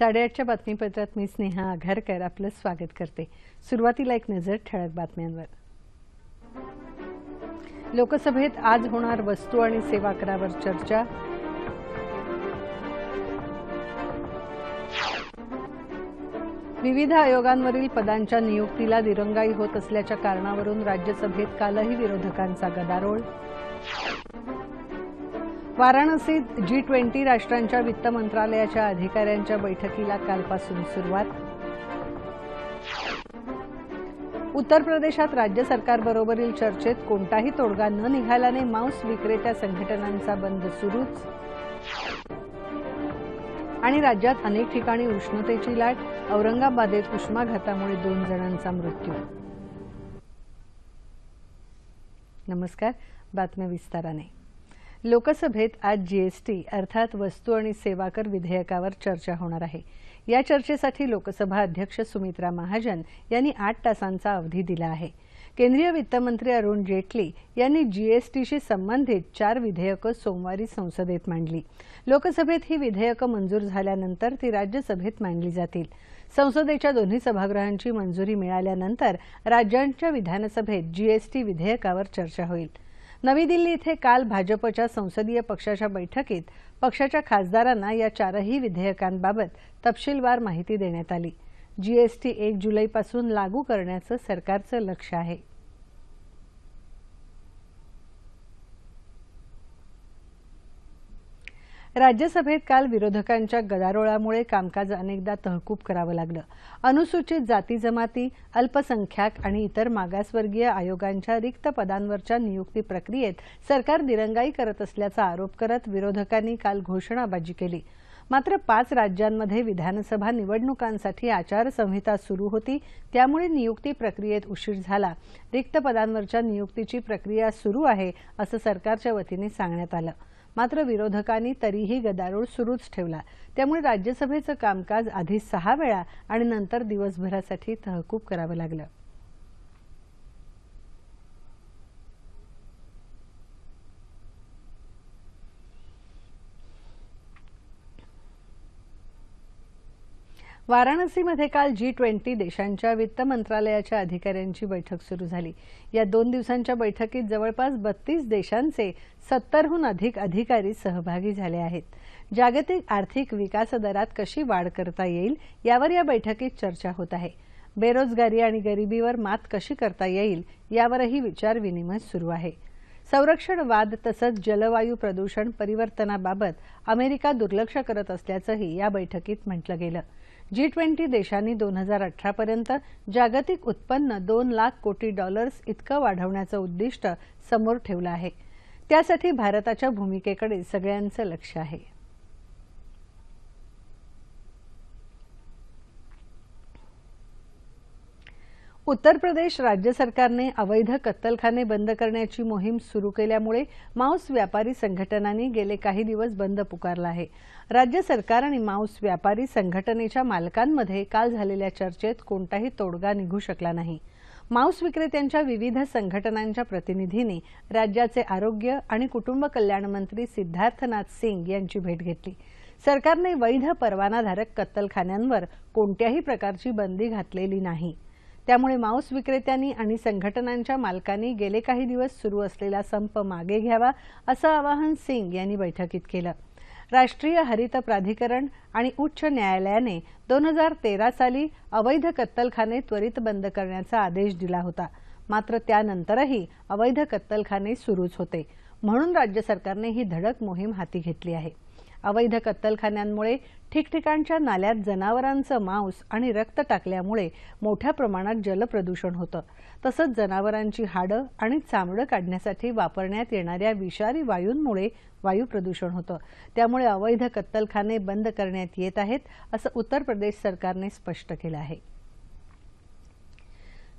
साडेआठच्या बातमीपत्रात मी स्नेहा आघारकर आपलं स्वागत करते. सुरुवातीला एक नजर ठळक बातम्यांवर. लोकसभेत आज होणार वस्तू आणि सेवा करावर चर्चा. विविध आयोगांवरील पदांच्या नियुक्तीला दिरंगाई होत असल्याच्या कारणावरून राज्यसभेत कालही विरोधकांचा गदारोळ. वाराणसीत जी ट्वेंटी राष्ट्रांच्या वित्त मंत्रालयाच्या अधिकाऱ्यांच्या बैठकीला कालपासून सुरुवात. उत्तर प्रदेशात राज्य सरकारबरोबरील चर्चेत कोणताही तोडगा न निघाल्याने मांस विक्रेत्या संघटनांचा बंद सुरूच. आणि राज्यात अनेक ठिकाणी उष्णतेची लाट औरंगाबादेत उष्माघातामुळे दोन जणांचा मृत्यू. नमस्कार बातम्या विस्ताराने. लोकसभेत आज जीएसटी अर्थात वस्तू आणि सेवा कर विधेयकावर चर्चा होणार आहे. या चर्चेसाठी लोकसभा अध्यक्ष सुमित्रा महाजन यांनी आठ तासांचा अवधी दिला आहे. केंद्रीय वित्तमंत्री अरुण जेटली यांनी जीएसटीशी संबंधित चार विधेयकं सोमवारी संसदेत मांडली. लोकसभेत ही विधेयकं मंजूर झाल्यानंतर ती राज्यसभेत मांडली जातील. संसदेच्या दोन्ही सभागृहांची मंजुरी मिळाल्यानंतर राज्यांच्या विधानसभेत जीएसटी विधेयकावर चर्चा होईल. नवी दिल्ली इथे काल भाजपच्या संसदीय पक्षाच्या बैठकीत पक्षाच्या खासदारांना या चारही विधेयकांबाबत तपशीलवार माहिती देण्यात आली. जीएसटी एक जुलैपासून लागू करण्याचं सरकारचं लक्ष आहे. राज्यसभेत काल विरोधकांच्या गदारोळामुळे कामकाज अनेकदा तहकूब करावं लागलं. अनुसूचित जाती जमाती अल्पसंख्याक आणि इतर मागासवर्गीय आयोगांच्या रिक्त पदांवरच्या नियुक्ती प्रक्रियेत सरकार दिरंगाई करत असल्याचा आरोप करत विरोधकांनी काल घोषणाबाजी केली. मात्र पाच राज्यांमध्ये विधानसभा निवडणुकांसाठी आचारसंहिता सुरू होती त्यामुळे नियुक्ती प्रक्रियेत उशीर झाला. रिक्त पदांवरच्या नियुक्तीची प्रक्रिया सुरू आहे असं सरकारच्या वतीने सांगण्यात आलं. मात्र विरोधकांनी तरीही गदारोळ सुरूच ठेवला. त्यामुळे राज्यसभेचं कामकाज आधी सहा वेळा आणि नंतर दिवसभरासाठी तहकूब करावं लागलं. वाराणसीमध्ये काल जी ट्वेंटी देशांच्या वित्त मंत्रालयाच्या अधिकाऱ्यांची बैठक सुरू झाली. या दोन दिवसांच्या बैठकीत जवळपास बत्तीस देशांचे सत्तरहून अधिक अधिकारी सहभागी झाले आहेत. जागतिक आर्थिक विकास दरात कशी वाढ करता येईल यावर या बैठकीत चर्चा होत आहे. बेरोजगारी आणि गरिबीवर मात कशी करता येईल यावरही विचारविनिमय सुरू आहे. संरक्षणवाद तसंच जलवायू प्रदूषण परिवर्तनाबाबत अमेरिका दुर्लक्ष करत असल्याचंही या बैठकीत म्हटलं गेलं. जी ट्वेंटी देशांनी दोन हजार अठरापर्यंत जागतिक उत्पन्न दोन लाख कोटी डॉलर्स इतकं वाढवण्याचं उद्दिष्ट समोर ठेवलं आहे. त्यासाठी भारताच्या भूमिकेकडे सगळ्यांचं लक्ष आहे. उत्तर प्रदेश राज्य सरकारने अवैध कत्तलखाने बंद करण्याची मोहीम सुरू केल्यामुळे मांस व्यापारी संघटनांनी गेले काही दिवस बंद पुकारला आहे. राज्य सरकार आणि मांस व्यापारी संघटनेच्या मालकांमध्ये काल झालेल्या चर्चेत कोणताही तोडगा निघू शकला नाही. मांस विक्रेत्यांच्या विविध संघटनांच्या प्रतिनिधींनी राज्याचे आरोग्य आणि कुटुंब कल्याण मंत्री सिद्धार्थनाथ सिंग यांची भेट घेतली. सरकारने वैध परवानाधारक कत्तलखान्यांवर कोणत्याही प्रकारची बंदी घातलेली नाही. त्यामुळे मांस विक्रेत्यांनी आणि संघटनांच्या मालकांनी गेले काही दिवस सुरू असलेला संप मागे घ्यावा असं आवाहन सिंग यांनी बैठकीत केलं. राष्ट्रीय हरित प्राधिकरण आणि उच्च न्यायालयाने दोन हजार तेरा साली अवैध कत्तलखाने त्वरित बंद करण्याचा आदेश दिला होता. मात्र त्यानंतरही अवैध कत्तलखाने सुरूच होते. म्हणून राज्य सरकारने ही धडक मोहीम हाती घेतली आहे. अवैध कत्तलखान्यांमुळे ठिकठिकाणच्या नाल्यात जनावरांचं मांस आणि रक्त टाकल्यामुळे मोठ्या प्रमाणात जलप्रदूषण होतं. तसंच जनावरांची हाडं आणि चामडं काढण्यासाठी वापरण्यात येणाऱ्या विषारी वायूंमुळे वायू प्रदूषण होतं. त्यामुळे अवैध कत्तलखाने बंद करण्यात येत आहेत असं उत्तर प्रदेश सरकारने स्पष्ट केलं आहे.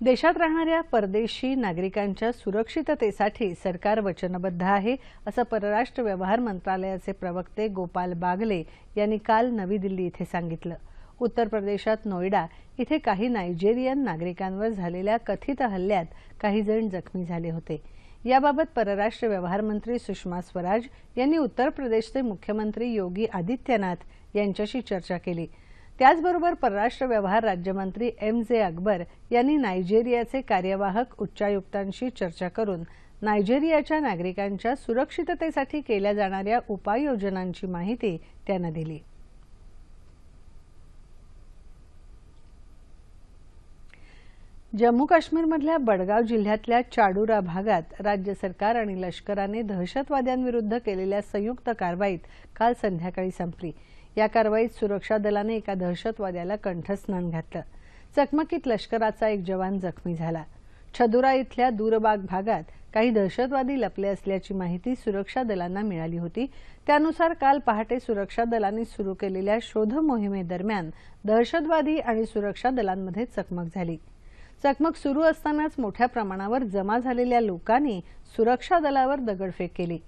देशात राहणाऱ्या परदेशी नागरिकांच्या सुरक्षिततेसाठी सरकार वचनबद्ध आहे असं परराष्ट्र व्यवहार मंत्रालयाचे प्रवक्ते गोपाल बागले यांनी काल नवी दिल्ली इथे सांगितलं. उत्तर प्रदेशात नोएडा इथे काही नायजेरियन नागरिकांवर झालेल्या कथित हल्ल्यात काही जण जखमी झाले होते. याबाबत परराष्ट्र व्यवहार मंत्री सुषमा स्वराज यांनी उत्तर प्रदेशचे मुख्यमंत्री योगी आदित्यनाथ यांच्याशी चर्चा केली. त्याचबरोबर परराष्ट्र व्यवहार राज्यमंत्री एम जे अकबर यांनी नायजेरियाचे कार्यवाहक उच्चायुक्तांशी चर्चा करून नायजेरियाच्या नागरिकांच्या सुरक्षिततेसाठी केल्या जाणाऱ्या उपाययोजनांची माहिती त्यांना दिली. जम्मू काश्मीरमधल्या बडगाव जिल्ह्यातल्या चाडुरा भागात राज्य सरकार आणि लष्कराने दहशतवाद्यांविरुद्ध केलेल्या संयुक्त कारवाईत काल संध्याकाळी संपली. या कारवाईत सुरक्षा दलाने एका दहशतवाद्याला कंठस्नान घातलं. चकमकीत लष्कराचा एक जवान जखमी झाला. छदुरा इथल्या दूरबाग भागात काही दहशतवादी लपले असल्याची माहिती सुरक्षा दलांना मिळाली होती. त्यानुसार काल पहाटे सुरक्षा दलांनी सुरू केलेल्या शोध मोहिमेदरम्यान दहशतवादी आणि सुरक्षा दलांमध्ये चकमक झाली. चकमक सुरू असतानाच मोठ्या प्रमाणावर जमा झालेल्या लोकांनी सुरक्षा दलावर दगडफेक केली.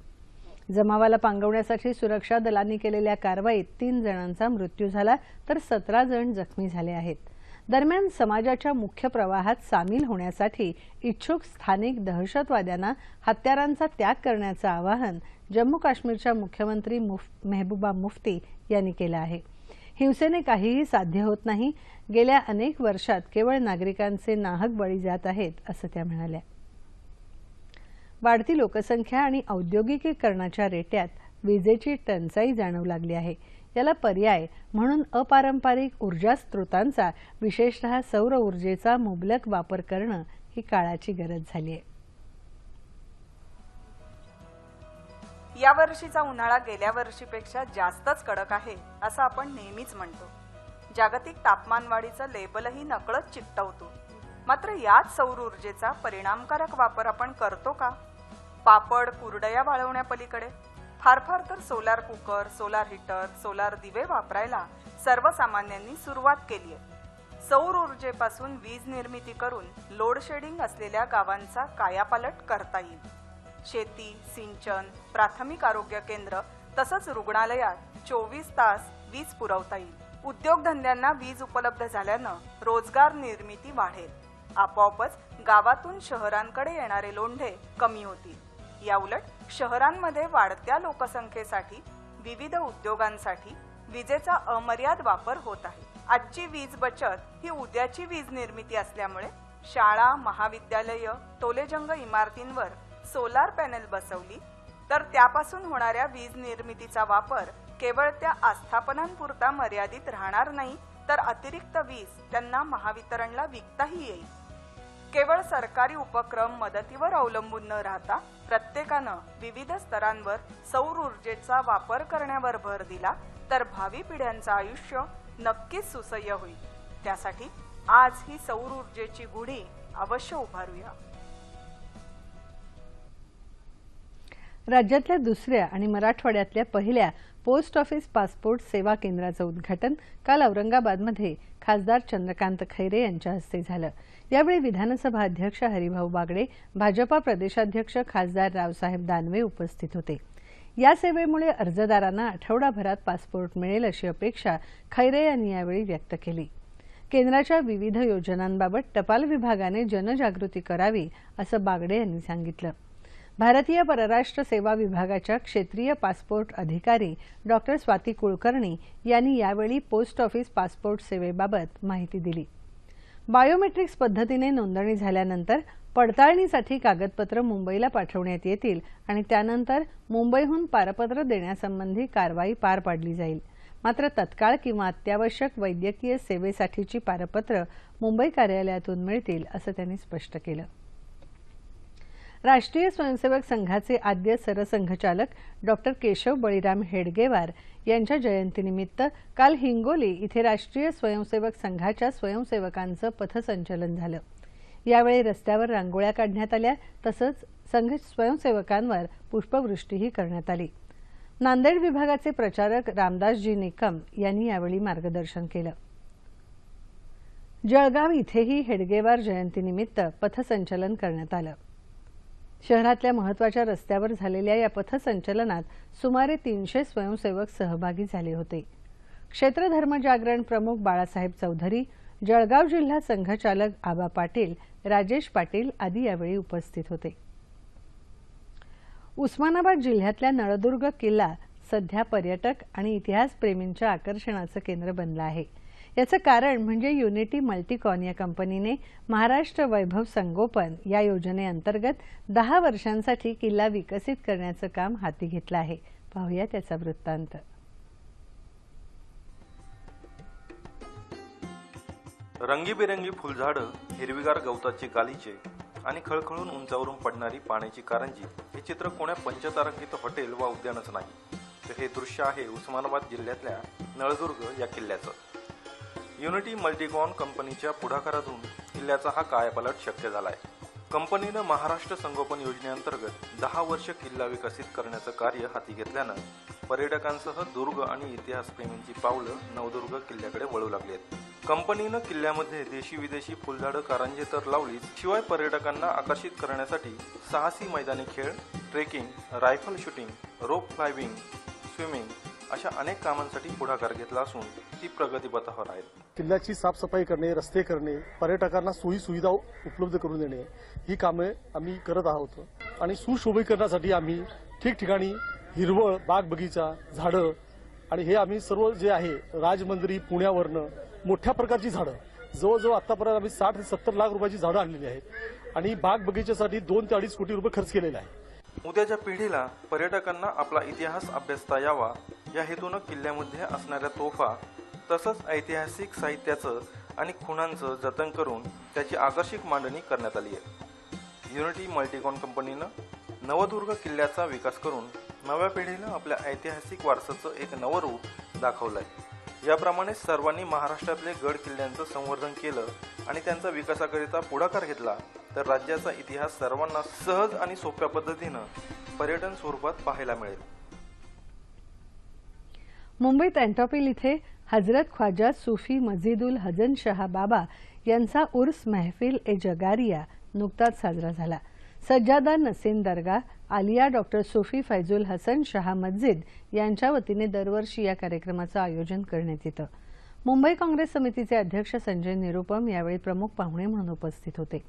जमावाला पांगवण्यासाठी सुरक्षा दलांनी केलेल्या कारवाईत तीन जणांचा मृत्यू झाला तर सतरा जण जखमी झाले आहेत. दरम्यान समाजाच्या मुख्य प्रवाहात सामील होण्यासाठी इच्छुक स्थानिक दहशतवाद्यांना हत्यारांचा त्याग करण्याचं आवाहन जम्मू काश्मीरच्या मुख्यमंत्री मेहबूबा मुफ्ती यांनी केलं आहे. हिंसेने काहीही साध्य होत नाही. गेल्या अनेक वर्षात केवळ नागरिकांचे नाहक बळी जात आहेत असं त्या म्हणाल्या. वाढती लोकसंख्या आणि औद्योगिकीकरणाच्या रेट्यात विजेची टंचाई जाणवू लागली आहे. याला पर्याय म्हणून अपारंपरिक ऊर्जा स्रोतांचा विशेषतः सौर ऊर्जेचा मुबलक वापर करणं ही काळाची गरज झाली आहे. या वर्षीचा उन्हाळा गेल्या वर्षीपेक्षा जास्तच कडक आहे असं आपण नेहमीच म्हणतो. जागतिक तापमानवाढीचं लेबलही नकळत चिकटवतो. मात्र याच सौर ऊर्जेचा परिणामकारक वापर आपण करतो का? पापड कुरडया वाळवण्यापलीकडे. फार फार तर solar cooker solar heater solar दिवे वापरायला सर्वसामान्यांनी सुरुवात केली आहे. सौर ऊर्जेपासून वीज निर्मिती करून लोड शेडिंग असलेल्या गावांचा कायापालट करता येईल. शेती सिंचन प्राथमिक आरोग्य केंद्र तसंच रुग्णालयात चोवीस तास वीज पुरवता येईल. उद्योगधंद्यांना वीज उपलब्ध झाल्यानं रोजगार निर्मिती वाढेल. आपोआपच गावातून शहरांकडे येणारे लोंढे कमी होतील. याउलट शहरांमध्ये वाढत्या लोकसंख्येसाठी विविध उद्योगांसाठी विजेचा अमर्याद वापर होत आहे. आजची वीज बचत ही उद्याची वीज निर्मिती असल्यामुळे शाळा महाविद्यालय टोलेजंग इमारतींवर सोलार पॅनेल बसवली तर त्यापासून होणाऱ्या वीज निर्मितीचा वापर केवळ त्या आस्थापनांपुरता मर्यादित राहणार नाही तर अतिरिक्त वीज त्यांना महावितरणला विकताही येईल. केवळ सरकारी उपक्रम मदतीवर अवलंबून न राहता प्रत्येकानं विविध स्तरांवर सौर ऊर्जेचा वापर करण्यावर भर दिला तर भावी पिढ्यांचं आयुष्य नक्कीच सुसह्य होईल. त्यासाठी आज ही सौर ऊर्जेची गुढी अवश्य उभारूया. राज्यातल्या दुसऱ्या आणि मराठवाड्यातल्या पहिल्या पोस्ट ऑफिस पासपोर्ट सेवा केंद्राचं उद्घाटन काल औरंगाबादमध्ये खासदार चंद्रकांत खैरे यांच्या हस्ते झालं. यावेळी विधानसभा अध्यक्ष हरिभाऊ बागडे भाजपा प्रदेशाध्यक्ष खासदार रावसाहेब दानवे उपस्थित होते. या सेवेमुळे अर्जदारांना आठवडाभरात पासपोर्ट मिळेल अशी अपेक्षा खैरे यांनी यावेळी व्यक्त केली. केंद्राच्या विविध योजनांबाबत टपाल विभागाने जनजागृती करावी असं बागडे यांनी सांगितलं. भारतीय परराष्ट्र सेवा विभागाच्या क्षेत्रीय पासपोर्ट अधिकारी डॉक्टर स्वाती कुलकर्णी यांनी यावेळी पोस्ट ऑफिस पासपोर्ट सेवेबाबत माहिती दिली. बायोमेट्रिक्स पद्धतीने नोंदणी झाल्यानंतर पडताळणीसाठी कागदपत्र मुंबईला पाठवण्यात येतील आणि त्यानंतर मुंबईहून पारपत्र देण्यासंबंधी कारवाई पार पाडली जाईल. मात्र तत्काळ किंवा अत्यावश्यक वैद्यकीय सेवेसाठीची पारपत्र मुंबई कार्यालयातून मिळतील असं त्यांनी स्पष्ट केलं. राष्ट्रीय स्वयंसेवक संघाचे आद्य सरसंघचालक डॉक्टर केशव बळीराम हेडगेवार यांच्या जयंतीनिमित्त काल हिंगोली इथे राष्ट्रीय स्वयंसेवक संघाच्या स्वयंसेवकांचं पथसंचलन झालं. यावेळी रस्त्यावर रांगोळ्या काढण्यात आल्या तसंच संघ स्वयंसेवकांवर पुष्पवृष्टीही करण्यात आली. नांदेड विभागाचे प्रचारक रामदासजी निकम यांनी यावेळी मार्गदर्शन केलं. जळगाव इथेही हेडगेवार जयंतीनिमित्त पथसंचलन करण्यात आलं. शहरातल्या महत्त्वाच्या रस्त्यावर झालेल्या या पथसंचलनात सुमारे तीनशे स्वयंसेवक सहभागी झाले होते. क्षेत्र धर्मजागरण प्रमुख बाळासाहेब चौधरी जळगाव जिल्हा संघचालक आबा पाटील राजेश पाटील आदी यावेळी उपस्थित होते. उस्मानाबाद जिल्ह्यातल्या नळदुर्ग किल्ला सध्या पर्यटक आणि इतिहासप्रेमींच्या आकर्षणाचं केंद्र बनलं आहे. याचं कारण म्हणजे युनिटी मल्टीकॉन या कंपनीने महाराष्ट्र वैभव संगोपन या योजनेअंतर्गत दहा वर्षांसाठी किल्ला विकसित करण्याचं काम हाती घेतलं आहे. पाहूया त्याचा वृत्तांत. रंगीबेरंगी फुलझाडं हिरवीगार गवताची गालीचे आणि खळखळून उंचावरून पडणारी पाण्याची कारंजी हे चित्र कोण्या पंचतारांकित हॉटेल वा उद्यानच नाही. तर हे दृश्य आहे उस्मानाबाद जिल्ह्यातल्या नळदुर्ग या किल्ल्याचं. युनिटी मल्टीकॉन कंपनीच्या पुढाकारातून किल्ल्याचा हा कायापालट शक्य झालाय. कंपनीनं महाराष्ट्र संगोपन योजनेअंतर्गत दहा वर्ष किल्ला विकसित करण्याचं कार्य हाती घेतल्यानं पर्यटकांसह दुर्ग आणि इतिहासप्रेमींची पावलं नवदुर्ग किल्ल्याकडे वळू लागली आहेत कंपनीनं किल्ल्यामध्ये देशी विदेशी फुलझाडं कारंजे तर लावलीच. शिवाय पर्यटकांना आकर्षित करण्यासाठी साहसी मैदानी खेळ trekking rifle shooting rope climbing swimming अशा अनेक कामांसाठी पुढाकार घेतला असून ती प्रगतीपथावर आहेत किल्ल्याची साफसफाई करणे रस्ते करणे पर्यटकांना सोयी सुविधा उपलब्ध करून देणे ही कामे आम्ही करत आहोत. आणि सुशोभीकरणासाठी आम्ही ठिकठिकाणी हिरवळ बाग बगीचा झाडं आणि हे आम्ही सर्व जे आहे राजमंदिरी पुण्यावरनं मोठ्या प्रकारची झाडं जवळजवळ आतापर्यंत आम्ही साठ ते सत्तर लाख रुपयाची झाडं आणलेली आहेत. आणि बाग बगीच्यासाठी दोन ते अडीच कोटी रुपये खर्च केलेला आहे उद्याच्या पिढीला पर्यटकांना आपला इतिहास अभ्यासता यावा या हेतूनं किल्ल्यामध्ये असणाऱ्या तोफा तसंच ऐतिहासिक साहित्याचं आणि खुणांचं जतन करून त्याची आकर्षक मांडणी करण्यात आली आहे. युनिटी मल्टीकॉन कंपनीनं नवदुर्ग किल्ल्याचा विकास करून नव्या पिढीनं आपल्या ऐतिहासिक वारसाचं एक नवं रूप दाखवलं आहे याप्रमाणे सर्वांनी महाराष्ट्रातले गड किल्ल्यांचं संवर्धन केलं आणि त्यांचा विकासाकरिता पुढाकार घेतला तर राज्याचा इतिहास सर्वांना सहज आणि सोप्या पद्धतीनं पर्यटन स्वरूपात पाहायला मिळेल. मुंबईत अँटॉपिल इथे हजरत ख्वाजा सुफी मजिदुल हजन शहा बाबा यांचा उर्स महफिल ए जगारिया नुकताच साजरा झाला. सज्जादा नसीन दर्गा आलिया डॉक्टर सुफी फैजुल हसन शहा मस्जिद यांच्या वतीने दरवर्षी या कार्यक्रमाचं आयोजन करण्यात येतं. मुंबई काँग्रेस समितीचे अध्यक्ष संजय निरुपम यावेळी प्रमुख पाहुणे म्हणून उपस्थित होते.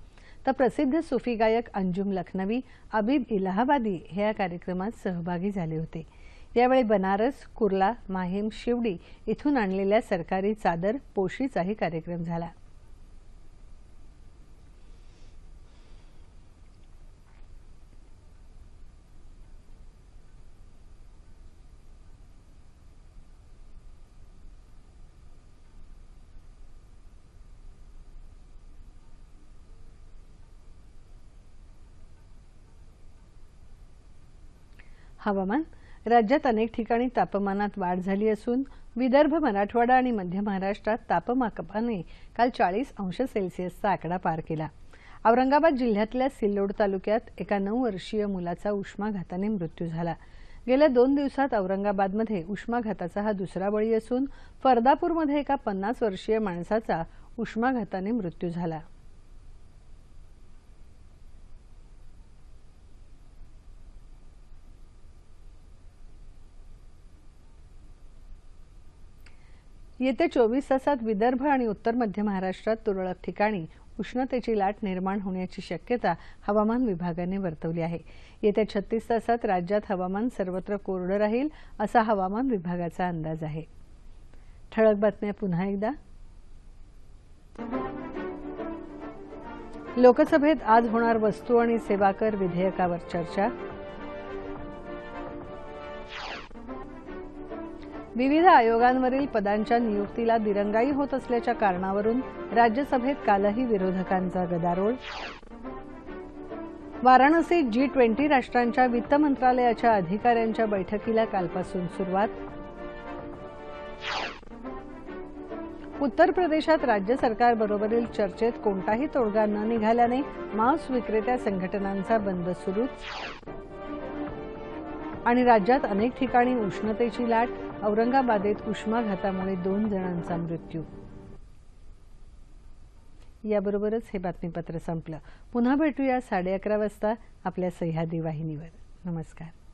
तर प्रसिद्ध सुफी गायक अंजुम लखनवी अबीब इलाहाबादी हे या कार्यक्रमात सहभागी झाले होते. यावेळी बनारस कुर्ला माहीम शिवडी इथून आणलेल्या सरकारी चादर पोशीचाही कार्यक्रम झाला. हवामान राज्यात अनेक ठिकाणी तापमानात वाढ झाली असून विदर्भ मराठवाडा आणि मध्य महाराष्ट्रात तापमापकाने काल चाळीस अंश सेल्सिअसचा आकडा पार केला. औरंगाबाद जिल्ह्यातल्या सिल्लोड तालुक्यात एका नऊ वर्षीय मुलाचा उष्माघाताने मृत्यू झाला. गेल्या दोन दिवसात औरंगाबादमध्ये उष्माघाताचा हा दुसरा बळी असून फरदापूरमध्ये एका पन्नास वर्षीय माणसाचा उष्माघाताने मृत्यू झाला. येत्या चोवीस तासात विदर्भ आणि उत्तर मध्य महाराष्ट्रात तुरळक ठिकाणी उष्णतेची लाट निर्माण होण्याची शक्यता हवामान विभागाने वर्तवली आहे. येत्या छत्तीस तासात राज्यात हवामान सर्वत्र कोरडं राहील असा हवामान विभागाचा अंदाज आहे. ठळक बातम्या पुन्हा एकदा. लोकसभेत आज होणार वस्तू आणि सेवा कर विधेयकावर चर्चा. विविध आयोगांवरील पदांच्या नियुक्तीला दिरंगाई होत असल्याच्या कारणावरून राज्यसभेत कालही विरोधकांचा गदारोळ. वाराणसीत जी ट्वेंटी राष्ट्रांच्या वित्त मंत्रालयाच्या अधिकाऱ्यांच्या बैठकीला कालपासून सुरुवात. उत्तर प्रदेशात राज्य सरकारबरोबरील चर्चेत कोणताही तोडगा न निघाल्याने मांस विक्रेत्या संघटनांचा बंद सुरूच. आणि राज्यात अनेक ठिकाणी उष्णतेची लाट. औरंगाबादेत उष्माघातामुळे दोन जणांचा मृत्यू. याबरोबरच हे बातमीपत्र संपलं. पुन्हा भेटूया साडे अकरा वाजता आपल्या सह्यादी वाहिनीवर. नमस्कार.